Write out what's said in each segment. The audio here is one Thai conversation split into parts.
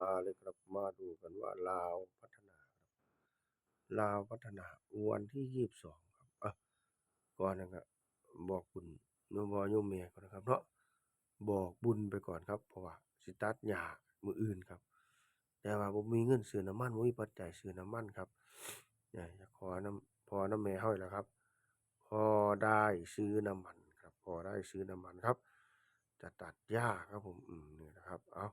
มาเลยครับ มาดูกันว่าลาวพัฒนาครับ ลาวพัฒนาวันที่ยี่สิบสองครับอะก่อนนะครับบอกบุญโยมพ่อโยมแม่ก่อนนะครับเนาะบอกบุญไปก่อนครับ เพราะว่าสิตัดหญ้ามืออื่นครับ แต่ว่าผมมีเงินซื้อน้ำมันบ่มีปัจจัยซื้อน้ำมันครับเนี่ยอยากขอน้ำพอน้ำแม่เฮานี่แล้วครับ พอได้ซื้อน้ำมันครับ พอได้ซื้อน้ำมันครับ จะตัดหญ้าครับผมอืมนี่นะครับเอา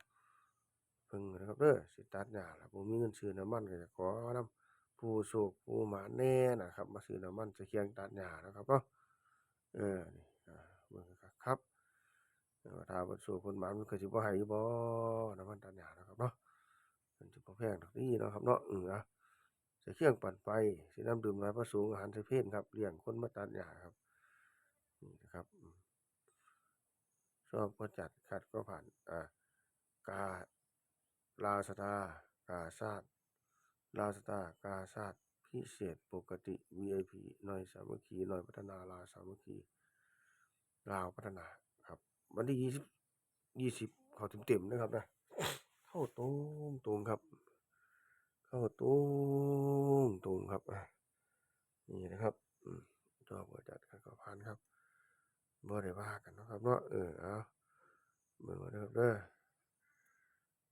พิ่งนะครับเด้อสิตัดหญ้าล้วผมมีเงินซื้อน้ำมันก็จะขอน้ำผู้โชคผู้หมาแน่นะครับ มาซื้อน้ำมันจะเคียงตัดหญ้านะครับเนาะเออนี่เบิ่งครับครับถ้าบ่โชคคนหมามันก็สิบ่ให้อยู่บ่น้ำมันตัดหญ้านะครับเนาะมันสิบ่แพงดอกนี้เนะครับเนาะอืออจะเคียงปั่นไปสิน้ำดื่มน้ำพรสงฆ์อาหารไสเพลครับเลี้ยงคนมาตัดหญ้าครับนี่นะครับชอบก็จัดขัดก็ผ่านอ่ากา ลาสตากาชาติลาสตากาชาติพิเศษปกติ VIP หน่อยสามัคคีหน่อยพัฒนาลาสามัคคีลาวพัฒนาครับ วันที่ยี่สิบยี่สิบเขาเต็มๆนะครับนะเข้าตรงตรงครับ เข้าตรงตรงครับนี่นะครับอืมชอบก็จัดขัดก็ผ่านครับบ่ได้ว่ากันนะครับเนาะเออเอาเบิ่งเอาเด้อครับเด้อ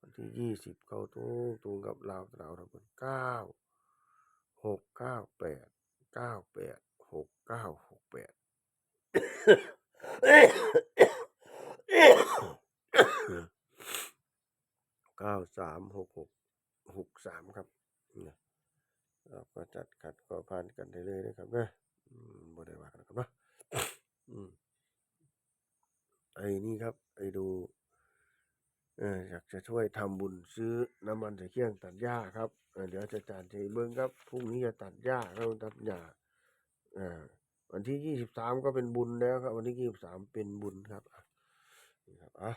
วันที่ยี่สิบเข้าตรงตรงกับลาวตะวันตกเก้าหกเก้าแปดเก้าแปดหกเก้าหกแปดเก้าสามหกหกหกสามครับเนี่ยเราก็จัดขัดก็ผ่านกันได้เลยนะครับเนะบ่ได้ว่ากันะครับนะไอ้นี่ครับ ไอ้ดู เอออยากจะช่วยทำบุญซื้อน้ำมันตะเกียงตัดหญ้าครับเเดี๋ยวจะจานที่เบิ้งครับพรุ่งนี้จะตัดหญ้าเราตัดหญ้าอ่าวันที่ยี่สิบสามก็เป็นบุญแล้วครับ วันที่ยี่สิบสามเป็นบุญครับนี่ครับอะ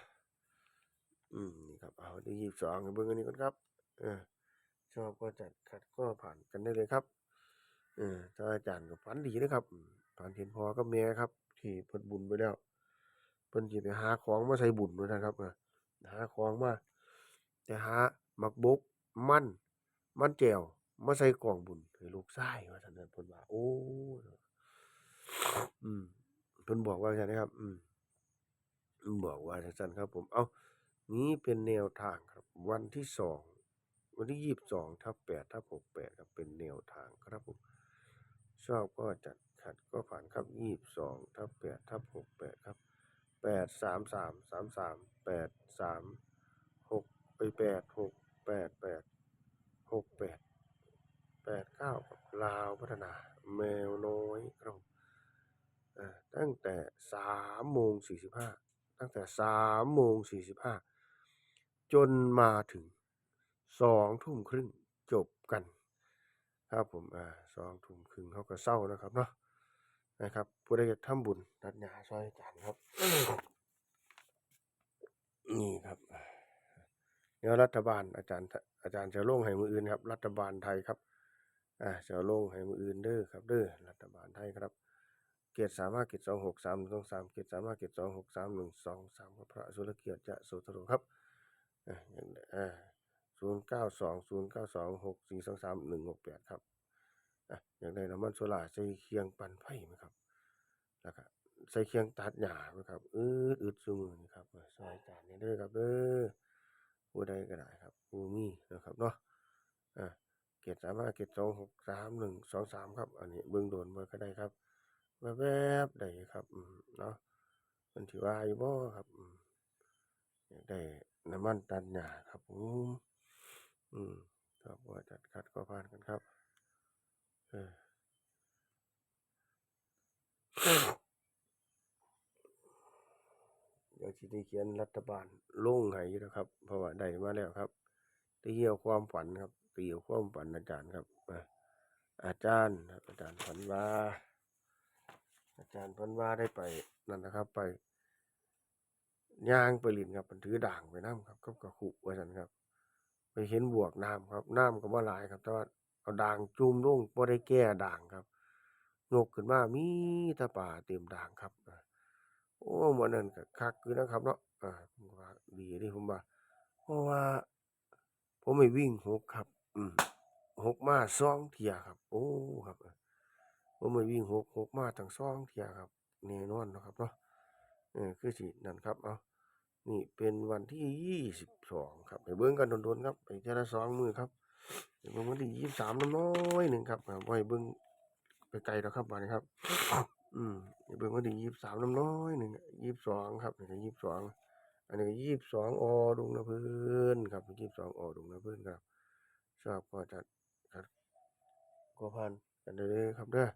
อืมนี่ครับเอาวันที่ยี่สิบสองเบิ้งอันนี้ก่อนครับเออชอบก็จัดขัดก็ผ่านกันได้เลยครับเออถ้าอาจารย์ก็ฝันดีนะครับอืมฝันเห็นพอกับแม่ครับ ที่เพิ่นบุญไปแล้วเพิ่นสิไปหาของมาใส่บุญด้วยนะครับเออ หาของมาแต่หาหมักบกมัน มันแจวมาใส่กล่องบุญให้ลูกชายว่าซั่นน่ะเพิ่นว่า โอ้อืมเพิ่นบอกว่าจังได๋ครับ อืมบอกว่าจังซั่นครับ ผม เอ้านี้เป็นแนวทางครับ วันที่สองวันที่ยี่สิบสองทับแปดทับหกแปดครับเป็นแนวทางครับผมชอบก็จัดขัดก็ผ่านครับยี่สิบสองทับแปดทับหกแปดครับ แปดสามสามสามสามแปดสามหกไปแปดหกแปดแปดหกแปดแปดเก้าลาวพัฒนา แมวน้อยครับผมตั้งแต่สามโมงสี่สิบห้าตั้งแต่สามโมงสี่สิบห้าจนมาถึงสองทุ่มครึ่งจบกัน ครับผมอ่าสองทุ่มครึ่งเขาก็เศร้านะครับเนาะ นะครับผู้ใดอยากทำบุญนัดหยาซอยอาจารย์ครับ นี่ครับเดี๋ยวรัฐบาลอาจารย์อาจารย์จะลงให้มืออื่นครับ รัฐบาลไทยครับอ่าจะลงให้มืออื่นเด้อครับ เด้อรัฐบาลไทยครับ เกียรติสามารถเกียรติสองหกสามหนึ่งสองสามเกียรติสามารถเกียรติสองหกสามหนึ่งสองสามพระสุรเกียรติจะโสตโรครับอ่าออ่าศูนย์เก้าสองศูนย์เก้าสองหกสี่สองสามหนึ่งหกแปดครับ อะอย่างไรน้ำมันโซล่าใส่เคียงปั่นไฟไหมครับ แล้วก็ใส่เคียงตัดหญ้าไหมครับอืดอึดซุมือนี่ครับซอยจานนี่เด้อครับเด้อผู้ใดก็ได้ครับผู้มีนะครับเนาะอ่าเกียรติสามารถเกียรติสองหกสามหนึ่งสองสามครับ อันนี้เบื้องโดนมาก็ได้ครับแวบๆได้ครับเนาะมันถือว่าอยู่บ่ครับอยากได้น้ำมันตัดหญ้าครับผมอืมครับว่าจัดคัดก็ผ่านกันครับ เดี๋ยวสิได้เขียนรัฐบาลลงให้อยู่นะครับ เพราะว่าได้มาแล้วครับตีเหี่ยวความฝันครับตีเหี่ยวความฝันอาจารย์ครับอาจารย์อาจารย์ฝันว่าอาจารย์ฝันว่าได้ไปนั่นนะครับ ไปย่างไปลินครับมันถือด่างไปน้ำครับกับกระขุว่าสันครับ ไปเห็นบวกน้ำครับน้ำก็บ่หลายครับแต่ว่า เอาด่างจุ่มลงบ่ได้แก้ด่างครับงกขึ้นมามีตะป่าเต็มด่างครับโอ้มันนั่นก็คักอยู่นะครับเนาะอ่าผมว่าดีเดิผมว่า เพราะว่า ผมไม่วิ่งหกครับ อืมหกมาสองเทียครับ โอ้ครับผมไม่วิ่งหกหกมาทั้งสองเทียครับแน่นอนนะครับเนาะเออคือสินั่นครับเอานี่เป็นวันที่ยี่สิบสองครับไปเบิ้งกันโดนๆครับไปเทอละสองมือครับ เบิ้งวันที่ยี่สิบสามน้อยหนึ่งครับไว้เบิ้งไปไกลแล้วครับวันนี้ครับ อืมเบิ้งวันที่ยี่สิบสามน้อยหนึ่งยี่สิบสองครับนี่ก็ยี่สิบสองอันนี้ก็ยี่สิบสองอดุงนะเพื่อนครับยี่สิบสองอดุงนะเพื่อนครับชอบก็จะครับก็พันกันเลยครับเด้อ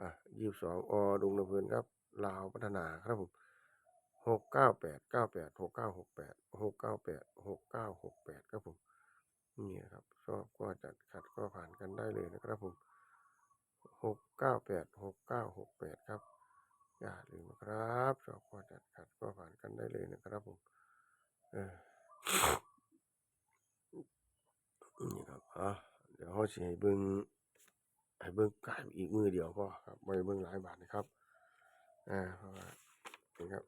อะยี่สิบสองอดุงนะเพื่อนครับลาวพัฒนาครับผมหกเก้าแปดเก้าแปดหกเก้าหกแปดหกเก้าแปดหกเก้าหกแปดครับผม นี่นะครับชอบก็จัดขัดก็ผ่านกันได้เลยนะครับผมหกเก้าแปดหกเก้าหกแปดครับ อย่าลืมนะครับชอบก็จัดขัดก็ผ่านกันได้เลยนะครับผมเออนี่ครับอะเดี๋ยวเขาสิให้เบิ้งให้เบิ้งกายอีกมือเดียวพอครับไม่เบิ้งหลายบาทนะครับอ่าเพราะว่านี่ครับ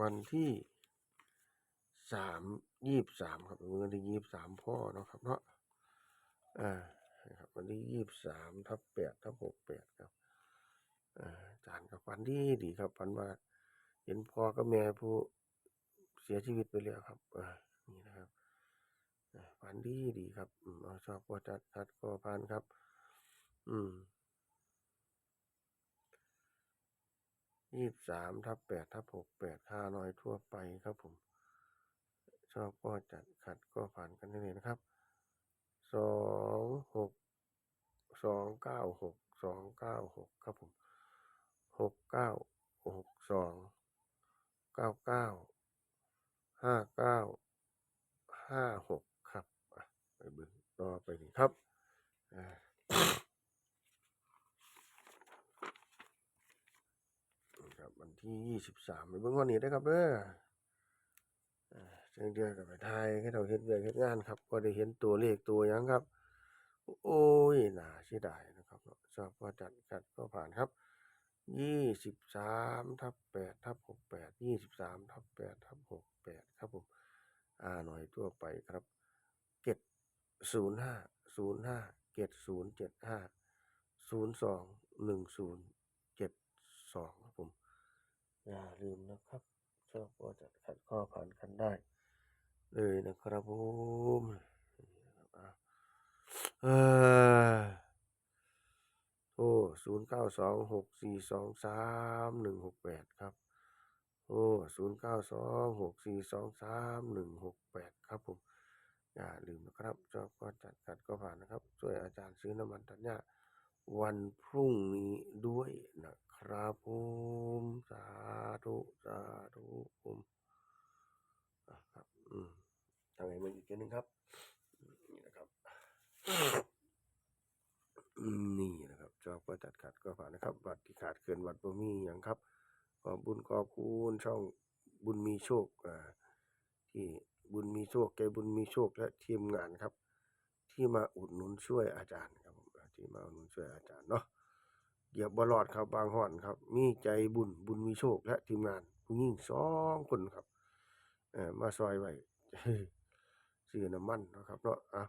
วันที่สาม ยี่สิบสามครับเป็นวันที่ยี่สิบสามพ่อเนาะครับเนาะอ่านะครับวันที่ยี่สิบสามทับแปดทับหกแปดครับอ่าจารย์กับฝันดีดีครับฝันว่าเห็นพ่อกับแม่ผู้เสียชีวิตไปแล้วครับอ่านี่นะครับอ่าฝันดีดีครับ อืมเอชอบก็จัดจัดก็ผ่านครับ อืมยี่สิบสามทับแปดทับหกแปดห้าน้อยทั่วไปครับผม ชอบก็จัดขัดก็ผ่านกันได้เลยนะครับสองหกสองเก้าหกสองเก้าหกครับผมหกเก้าหกสองเก้าเก้าห้าเก้าห้าหกครับไปเบึงต่อไปนี่ครับอ่าครับวันที่ยี่สิบสามไปเบิ่งวันนี้ได้ครับเด้อ เชิงเดือนกับไปไทยให้เราเห็นเวียกเฮ็ดงานครับก็ได้เห็นตัวเลขตัวยังครับ โอ้ยน่าเสียดายนะครับเนาะชอบก็จัดจัดก็ผ่านครับยี่สิบสามทับแปดทับหกแปดยี่สิบสามทับแปดทับหกแปดครับผมอ่าหน่อยทั่วไปครับเจ็ดศูนย์ห้าศูนย์ห้าเจ็ดศูนย์เจ็ดห้าศูนย์สองหนึ่งศูนย์เจ็ดสองครับผม อย่าลืมนะครับชอบก็จะขัดข้อผ่านกันได้ เลยนะครับผมอะเอ้ยโอ้ศูนย์เก้าสองหกสี่สองสามหนึ่งหกแปดครับ โอ้ศูนย์เก้าสองหกสี่สองสามหนึ่งหกแปดครับผม อย่าลืมนะครับชอบก็จัดขัดก็ผ่านนะครับ ช่วยอาจารย์ซื้อน้ำมันตัดหญ้าวันพรุ่งนี้ด้วยนะครับผม สาธุ สาธุผมอะครับางไหนมันอีกทีนึงครับ นี่นะครับ นี่นะครับชอบก็จัดขัดก็ผ่านนะครับบัตรที่ขาดเกินวัดบ่มีอย่างครับ ขอบบุญขอบคุณช่องบุญมีโชคอ่าที่บุญมีโชคแกบุญมีโชคและทีมงานครับ ที่มาอุดหนุนช่วยอาจารย์ครับที่มาอุดหนุนช่วยอาจารย์เนาะเหยียบบอลอดครับบางห่อนครับ มีใจบุญบุญมีโชคและทีมงานผู้หญิงสองคนครับเออมาซอยไว้ ซื้อน้ำมันนะครับเนาะอะ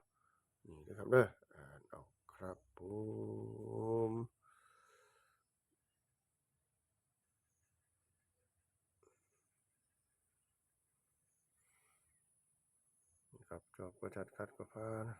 นี่นะครับเด้ออ่านเอาครับผมครับจอบกระจัดคัดกระพาน